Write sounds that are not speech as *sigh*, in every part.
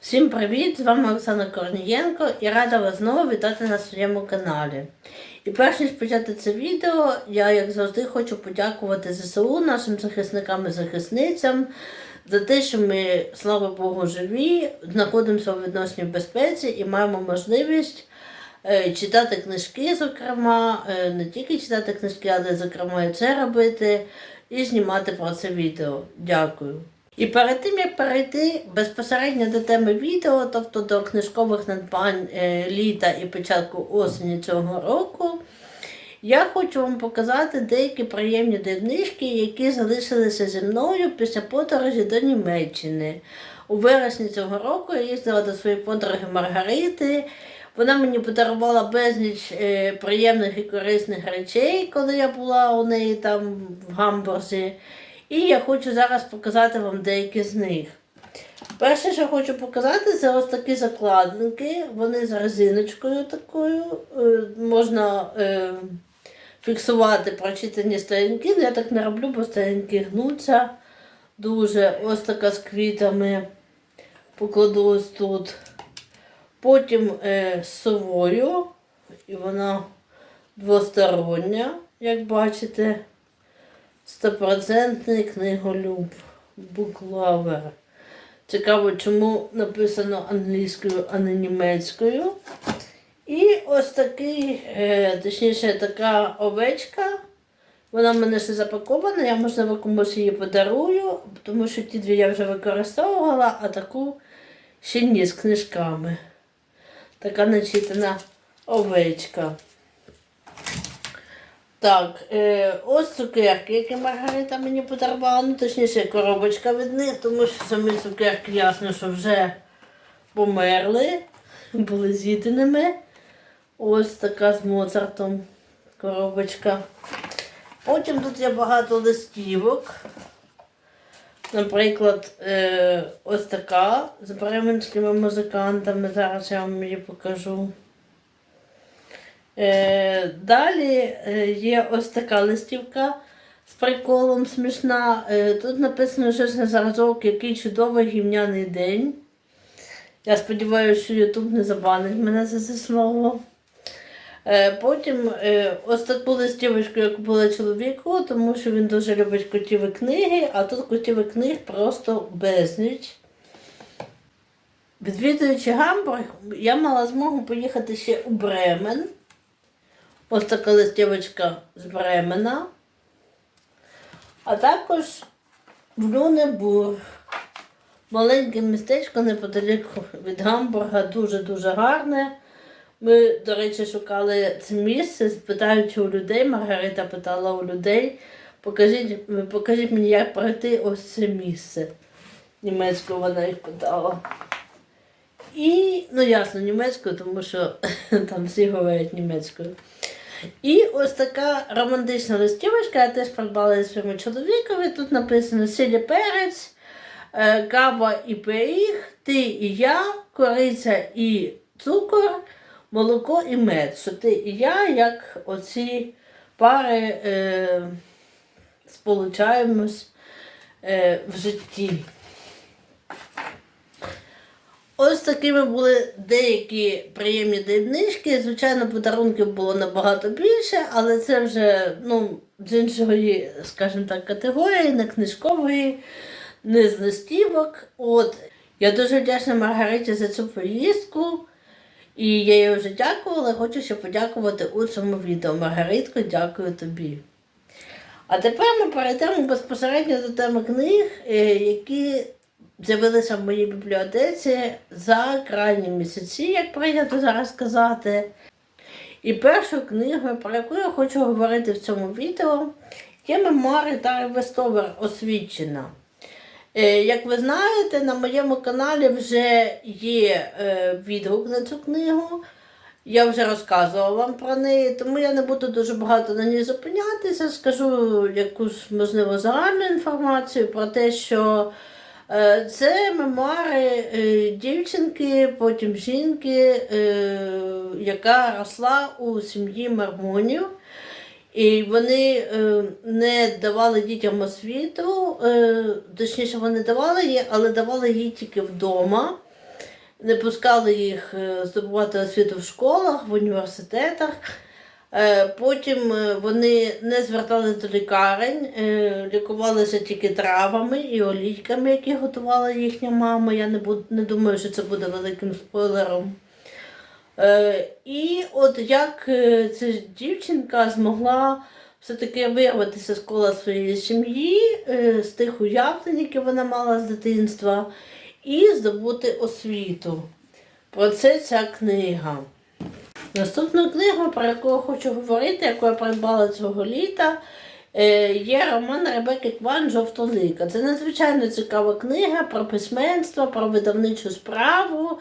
Всім привіт! З вами Оксана Корнієнко і рада вас знову вітати на своєму каналі. І перш ніж почати це відео, я, як завжди, хочу подякувати ЗСУ, нашим захисникам і захисницям за те, що ми, слава Богу, живі, знаходимося у відносній безпеці і маємо можливість е, читати книжки, зокрема, е, не тільки читати книжки, але, зокрема, і це робити, і знімати про це відео. Дякую. І перед тим як перейти безпосередньо до теми відео, тобто до книжкових надбань е, літа і початку осені цього року, я хочу вам показати деякі приємні дрібнички, які залишилися зі мною після подорожі до Німеччини. У вересні цього року я їздила до своєї подруги Маргарити. Вона мені подарувала безліч е, приємних і корисних речей, коли я була у неї там в Гамбурзі. І я хочу зараз показати вам деякі з них. Перше, що хочу показати, це ось такі закладинки. Вони з резиночкою такою. Е, можна е, фіксувати прочитані сторінки. Ну, Я так не роблю, бо сторінки гнуться дуже. Ось така з квітами. Покладу ось тут. Потім е, з совою. І вона двостороння, як бачите. Стопроцентний книголюб. Буклавер. Цікаво, чому написано англійською, а не німецькою. І ось такий, е, точніше, така овечка. Вона в мене ще запакована, я, можливо, комусь її подарую, тому що ті дві я вже використовувала, а таку ще ні з книжками. Така начитана овечка. Так, е, ось цукерки, які Маргарита мені подарувала, ну точніше коробочка від них, тому що самі цукерки ясно, що вже померли, були з'їденими. Ось така з Моцартом коробочка. Потім тут є багато листівок. Наприклад, е, ось така з бременськими музикантами. Зараз я вам її покажу. Е, далі е, є ось така листівка з приколом смішна. Е, тут написано щось на зразок, який чудовий гімняний день. Я сподіваюся, що Ютуб не забанить мене за це слово. Потім ось таку листівочку я купила чоловіку, тому що він дуже любить котів і книги, а тут котів і книг просто безліч. Відвідуючи Гамбург, я мала змогу поїхати ще у Бремен. Ось така листівочка з Бремена. А також в Люнебург. Маленьке містечко неподалік від Гамбурга, дуже-дуже гарне. Ми, до речі, шукали це місце, питаючи у людей, Маргарита питала у людей, покажіть, покажіть мені, як пройти ось це місце. Німецькою вона їх питала. І, ну ясно, німецькою, тому що *laughs* там всі говорять німецькою. І ось така романтична листівочка, я теж придбала її своєму чоловікові. Тут написано сілі перець, е, кава і пиріг, ти і я, кориця і цукор, молоко і мед. Що ти і я, як оці пари е, сполучаємось е, в житті. Ось такими були деякі приємні дрібнички. Звичайно, подарунків було набагато більше, але це вже ну, з іншої, скажімо так, категорії, не книжкової, не з листівок. От. Я дуже вдячна Маргариті за цю поїздку. І я їй вже дякувала, хочу ще подякувати у цьому відео. Маргаритко, дякую тобі. А тепер ми перейдемо безпосередньо до теми книг, е, які з'явилися в моїй бібліотеці за крайні місяці, як прийнято зараз казати. І першою книгою, про яку я хочу говорити в цьому відео, є мемуари Тари Вестовер освічена. Е, Як ви знаєте, на моєму каналі вже є е, відгук на цю книгу. Я вже розказувала вам про неї, тому я не буду дуже багато на ній зупинятися. Скажу якусь, можливо, загальну інформацію про те, що це мемуари е, дівчинки, потім жінки, е, яка росла у сім'ї Мармонів. І вони е, не давали дітям освіту, е, точніше, вони давали її, але давали її тільки вдома. не пускали їх е, здобувати освіту в школах, в університетах. Е, Потім е, вони не зверталися до лікарень, е, лікувалися тільки травами і олійками, які готувала їхня мама. Я не, буду, не думаю, що це буде великим спойлером. І от як ця дівчинка змогла все-таки вирватися з кола своєї сім'ї, з тих уявлень, які вона мала з дитинства, і здобути освіту. Про це ця книга. Наступна книга, про яку хочу говорити, яку я придбала цього літа, е, є роман Ребекки Кван Жовтолика. Це надзвичайно цікава книга про письменство, про видавничу справу.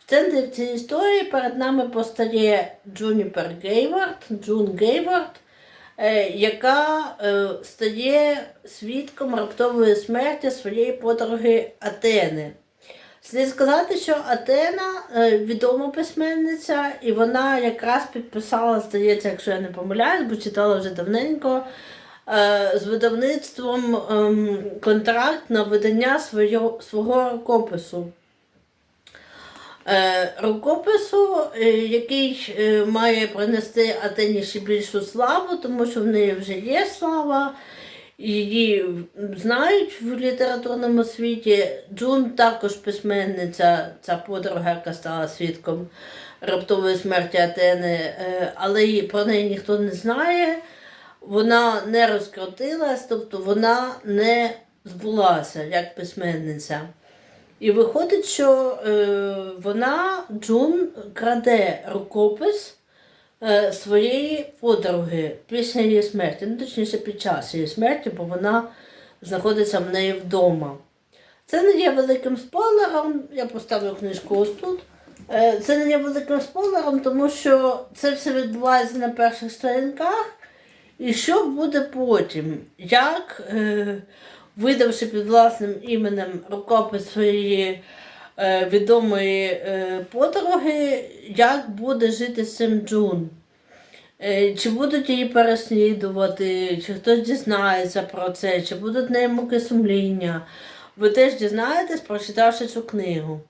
В центрі цієї історії перед нами постає Джуніпер Гейвард, Джун Гейвард, е, яка е, стає свідком раптової смерті своєї подруги Атени. Слід сказати, що Атена е, відома письменниця, і вона якраз підписала, здається, якщо я не помиляюсь, бо читала вже давненько, е, з видавництвом ем, контракт на видання свого, свого рукопису. Е, рукопису, який має принести Атені ще більшу славу, тому що в неї вже є слава, її знають в літературному світі. Джун також письменниця, ця подруга, яка стала свідком раптової смерті Атени, е, але про неї ніхто не знає. Вона не розкрутилась, тобто вона не збулася як письменниця. І виходить, що е, вона Джун краде рукопис своєї подруги після її смерті, ну точніше під час її смерті, бо вона знаходиться в неї вдома. Це не є великим спойлером, я поставлю книжку ось тут. Е, Це не є великим спойлером, тому що це все відбувається на перших сторінках. І що буде потім? Як, е, видавши під власним іменем рукопис своєї е, відомої е, подруги, як буде жити з цим Джун? Е, Чи будуть її переслідувати, чи хтось дізнається про це, чи будуть неї муки сумління? Ви теж дізнаєтесь, прочитавши цю книгу.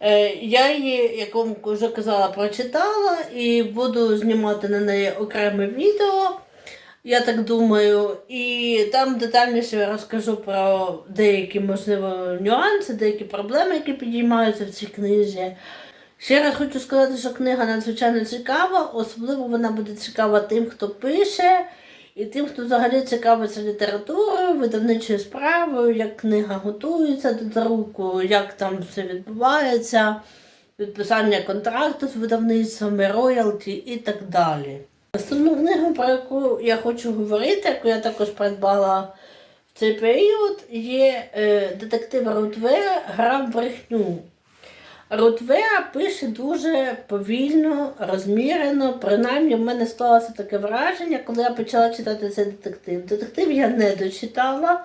Е, Я її, як вам вже казала, прочитала і буду знімати на неї окреме відео. Я так думаю, і там детальніше я розкажу про деякі, можливо, нюанси, деякі проблеми, які підіймаються в цій книзі. Ще раз хочу сказати, що книга надзвичайно цікава, особливо вона буде цікава тим, хто пише, і тим, хто взагалі цікавиться літературою, видавничою справою, як книга готується до друку, як там все відбувається, підписання контракту з видавництвами, роялті і так далі. Наступну книгу, про яку я хочу говорити, яку я також придбала в цей період, є е, детектив Рутвера Гра в брехню. Рутвера пише дуже повільно, розмірено. Принаймні, в мене склалося таке враження, коли я почала читати цей детектив. Детектив я не дочитала.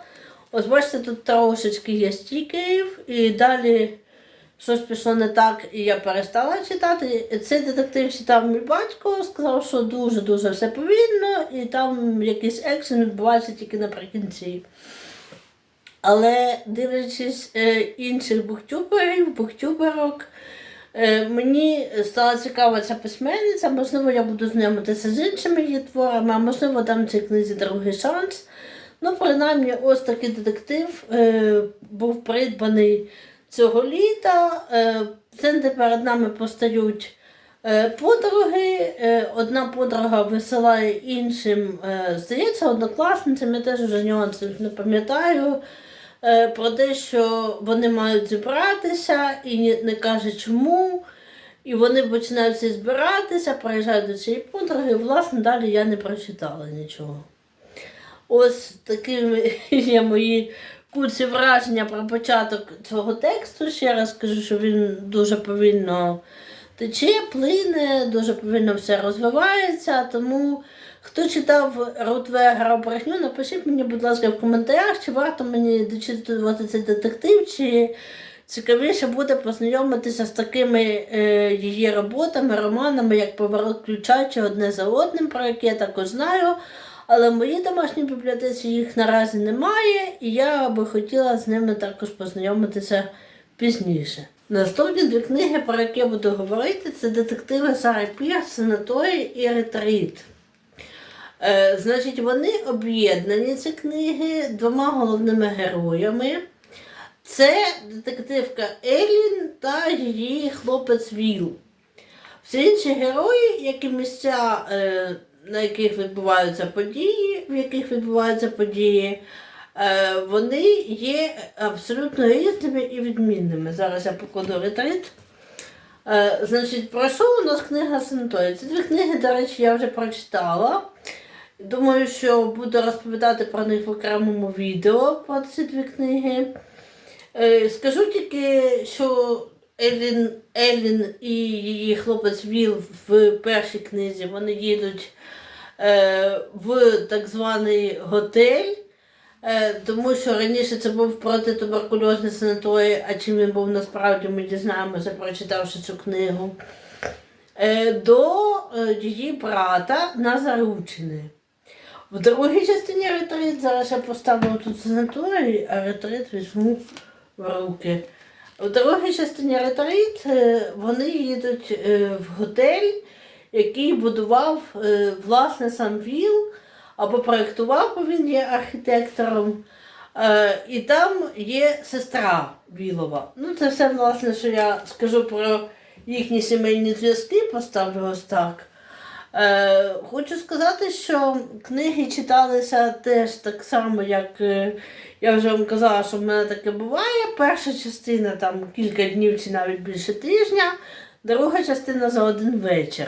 Ось бачите, тут трошечки є стікерів, і далі щось пішло не так, і я перестала читати. Цей детектив читав мій батько, сказав, що дуже-дуже все повільно, і там якийсь екшен відбувається тільки наприкінці. Але дивлячись е, інших буктюберів, буктюберок, е, мені стала цікава ця письменниця, можливо, я буду знайомитися з іншими її творами, а можливо, дам цій книзі другий шанс. Ну, принаймні, ось такий детектив е, був придбаний цього літа. Е, центрі перед нами постають е, подруги. Е, одна подруга висилає іншим, здається, однокласницям, я теж вже нюансів не пам'ятаю. Про те, що вони мають зібратися і не каже чому. І вони починають всі збиратися, приїжджають до цієї подруги, і, власне, далі я не прочитала нічого. Ось такими є мої куці враження про початок цього тексту. Ще раз кажу, що він дуже повільно тече, плине, дуже повільно все розвивається. Тому хто читав Рутвегера брехню, напишіть мені, будь ласка, в коментарях, чи варто мені дочитувати цей детектив, чи цікавіше буде познайомитися з такими е, її роботами, романами, як Поворот ключа чи одне за одним, про які я також знаю. Але в моїй домашній бібліотеці їх наразі немає, і я би хотіла з ними також познайомитися пізніше. Наступні дві книги, про які я буду говорити, це детективи Сари Пірс, Санаторій і Ретріт. Е, значить, вони об'єднані ці книги двома головними героями. Це детективка Елін та її хлопець Віл. Всі інші герої, як і місця, е, на яких відбуваються події, в яких відбуваються події, е, вони є абсолютно різними і відмінними. Зараз я покладу ретрит. Е, значить, про що у нас книга Санаторій? Ці дві книги, до речі, я вже прочитала. Думаю, що буду розповідати про них в окремому відео про ці дві книги. Е, Скажу тільки, що Елін, Елін і її хлопець Віл в першій книзі вони їдуть в так званий готель, е, тому що раніше це був протитуберкульозний санаторій, а чим він був насправді, ми дізнаємося, прочитавши цю книгу. Е, до е, її брата на заручини. В другій частині ретрит зараз я поставлю тут санаторій, а ретрит візьму в руки. В другій частині ретрит е, вони їдуть е, в готель, який будував е, власне сам Віл, або проєктував, бо він є архітектором. Е, І там є сестра Вілова. Ну, це все, власне, що я скажу про їхні сімейні зв'язки, поставлю ось так. Е, хочу сказати, що книги читалися теж так само, як я вже вам казала, що в мене таке буває. Перша частина там кілька днів чи навіть більше тижня, друга частина за один вечір.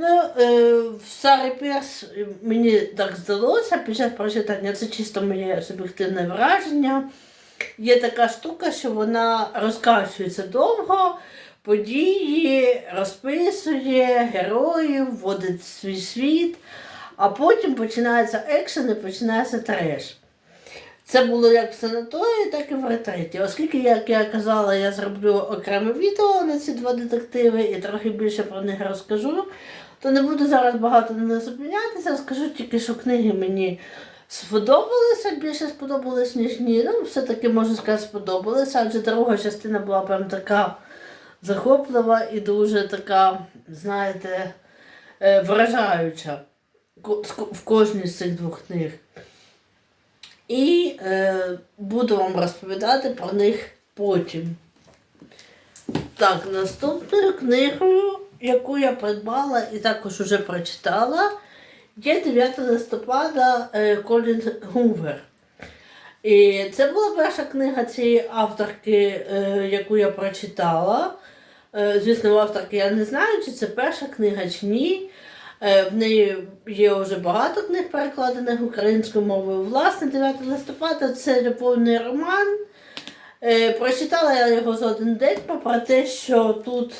Ну, е, Сарі Перс мені так здалося під час прочитання, це чисто моє суб'єктивне враження. Є така штука, що вона розкачується довго, події, розписує героїв, вводить свій світ, а потім починається екшен і починається треш. Це було як в санаторії, так і в ретриті. Оскільки, як я казала, я зроблю окреме відео на ці два детективи і трохи більше про них розкажу, то не буду зараз багато на них зупинятися, скажу тільки, що книги мені сподобалися, більше сподобались, ніж ні. Ну, все-таки можу сказати, сподобалися, адже друга частина була прям така захоплива і дуже така, знаєте, е, вражаюча в кожній з цих двох книг. І е, буду вам розповідати про них потім. Так, наступною книгою, яку я придбала і також уже прочитала, є 9 листопада е, Колін Гувер. І це була перша книга цієї авторки, е, яку я прочитала. Е, звісно, авторки я не знаю, чи це перша книга, чи ні. В неї є вже багато книг перекладених українською мовою. Власне, 9 листопада це любовний роман. Прочитала я його за один день, попри те, що тут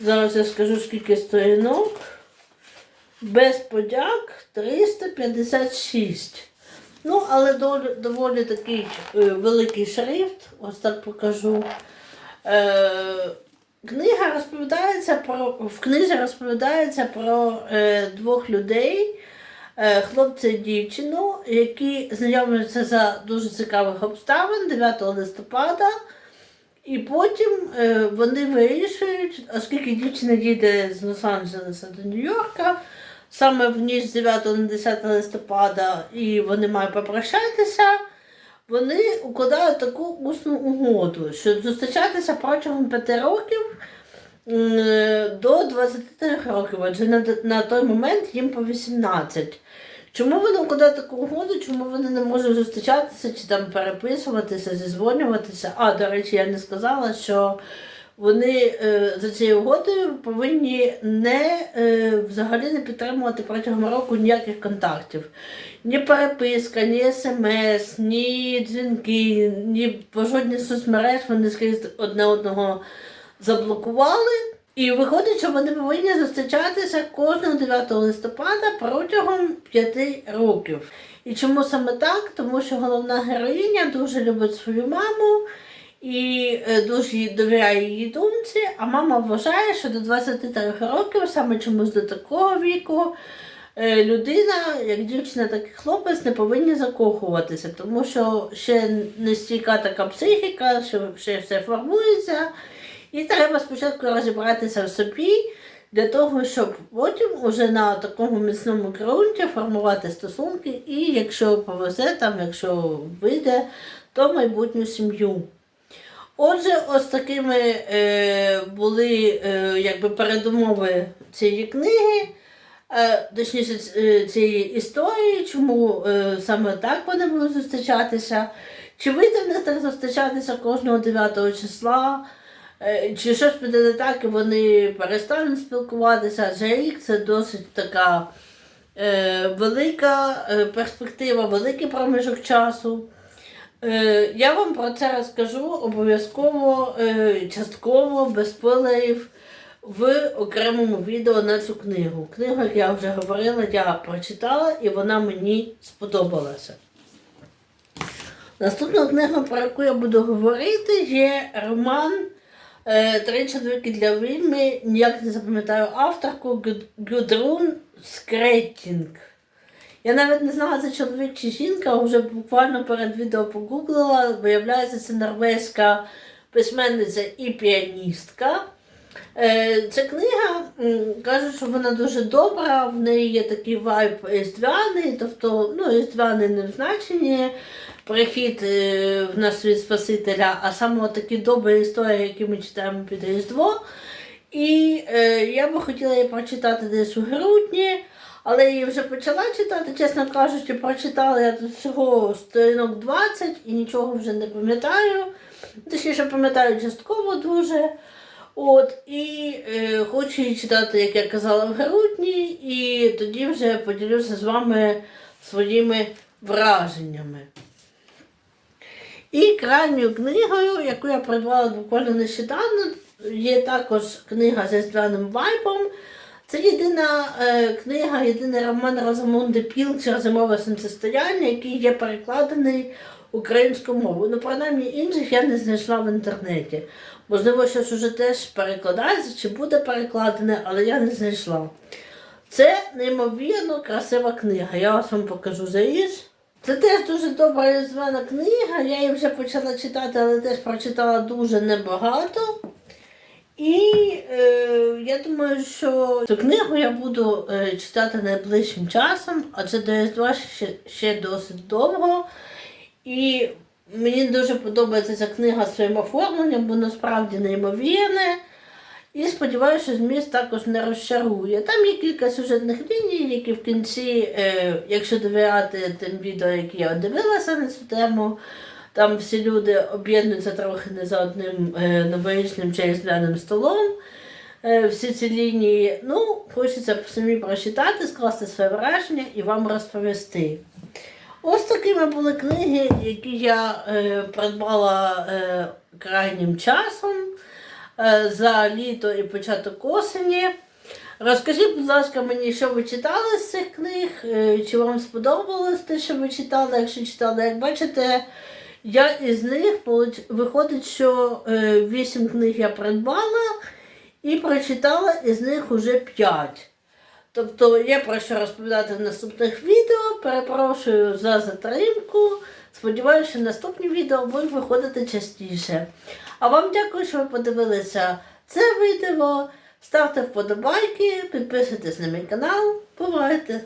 зараз я скажу скільки сторінок. Без подяк 356. Ну, але доволі, такий е, великий шрифт, ось так покажу. Е, книга розповідається про, в книзі розповідається про е, двох людей, е, хлопця і дівчину, які знайомляться за дуже цікавих обставин 9 листопада. І потім е, вони вирішують, оскільки дівчина їде з Лос-Анджелеса до Нью-Йорка, саме в ніч з 9 на 10 листопада, і вони мають попрощатися, вони укладають таку усну угоду, що зустрічатися протягом 5 років е, до 23 років, адже на, на той момент їм по 18. Чому вони укладають таку угоду, чому вони не можуть зустрічатися чи там переписуватися, зізвонюватися? А, до речі, я не сказала, що вони е, за цією угодою повинні не е, взагалі не підтримувати протягом року ніяких контактів. Ні переписка, ні смс, ні дзвінки, ні по жодній соцмереж вони скрізь одне одного заблокували. І виходить, що вони повинні зустрічатися кожного 9 листопада протягом 5 років. І чому саме так? Тому що головна героїня дуже любить свою маму і е, дуже довіряє її думці, а мама вважає, що до 23 років, саме чомусь до такого віку, е, людина, як дівчина, так і хлопець, не повинні закохуватися, тому що ще не стійка така психіка, що ще все формується. І треба спочатку розібратися в собі для того, щоб потім уже на такому міцному ґрунті формувати стосунки, і якщо повезе, там, якщо вийде, то майбутню сім'ю. Отже, ось такими е, були е, якби передумови цієї книги, е, точніше е, цієї історії, чому е, саме так вони будуть зустрічатися. Чи вийде в них так зустрічатися кожного 9 числа, чи щось піде не так, і вони перестануть спілкуватися, адже рік це досить така е, велика е, перспектива, великий проміжок часу. Е, Я вам про це розкажу обов'язково, е, частково, без спойлерів в окремому відео на цю книгу. Книгу, як я вже говорила, я прочитала і вона мені сподобалася. Наступна книга, про яку я буду говорити, є роман е, Три чоловіки для вільми. Ніяк не запам'ятаю авторку Гюдрун Скреттінг. Я навіть не знала, це чоловік чи жінка, вже буквально перед відео погуглила. Виявляється, це норвезька письменниця і піаністка. Е, Ця книга кажуть, що вона дуже добра, в неї є такий вайб різдвяний, тобто ну, різдвяний не в значенні прихід е, в наш світ Спасителя, а саме такі добрі історії, які ми читаємо під Різдво. І е, я би хотіла її прочитати десь у грудні, але я її вже почала читати, чесно кажучи, прочитала я тут всього сторінок 20 і нічого вже не пам'ятаю. Точніше, пам'ятаю частково дуже. От, і е, хочу її читати, як я казала, в грудні, і тоді вже поділюся з вами своїми враженнями. І крайньою книгою, яку я придбала буквально нещодавно, є також книга з різдвяним вайбом. Це єдина е, книга, єдиний роман Розамунди Пілчер Зимове сонцестояння, який є перекладений українською мовою. Ну, принаймні інших я не знайшла в інтернеті. Можливо, щось уже теж перекладається чи буде перекладене, але я не знайшла. Це неймовірно красива книга. Я вас вам покажу заїзд. Це теж дуже добра різдвяна книга. Я її вже почала читати, але теж прочитала дуже небагато. І е, я думаю, що цю книгу я буду е, читати найближчим часом, адже до Різдва ще, ще досить довго. І мені дуже подобається ця книга своїм оформленням, бо насправді неймовірне. І сподіваюся, що зміст також не розчарує. Там є кілька сюжетних ліній, які в кінці, е, якщо довіряти тим відео, які я дивилася на цю тему, там всі люди об'єднуються трохи не за одним е, новорічним чи столом. Е, всі ці лінії, ну, хочеться самі прочитати, скласти своє враження і вам розповісти. Ось такими були книги, які я е, придбала е, крайнім часом за літо і початок осені. Розкажіть, будь ласка, мені, що ви читали з цих книг, е, чи вам сподобалось те, що ви читали, якщо читали, як бачите, я із них виходить, що е, 8 книг я придбала і прочитала із них уже 5. Тобто є про що розповідати в наступних відео. Перепрошую за затримку. Сподіваюся, що наступні відео будуть виходити частіше. А вам дякую, що ви подивилися це відео. Ставте вподобайки, підписуйтесь на мій канал. Бувайте!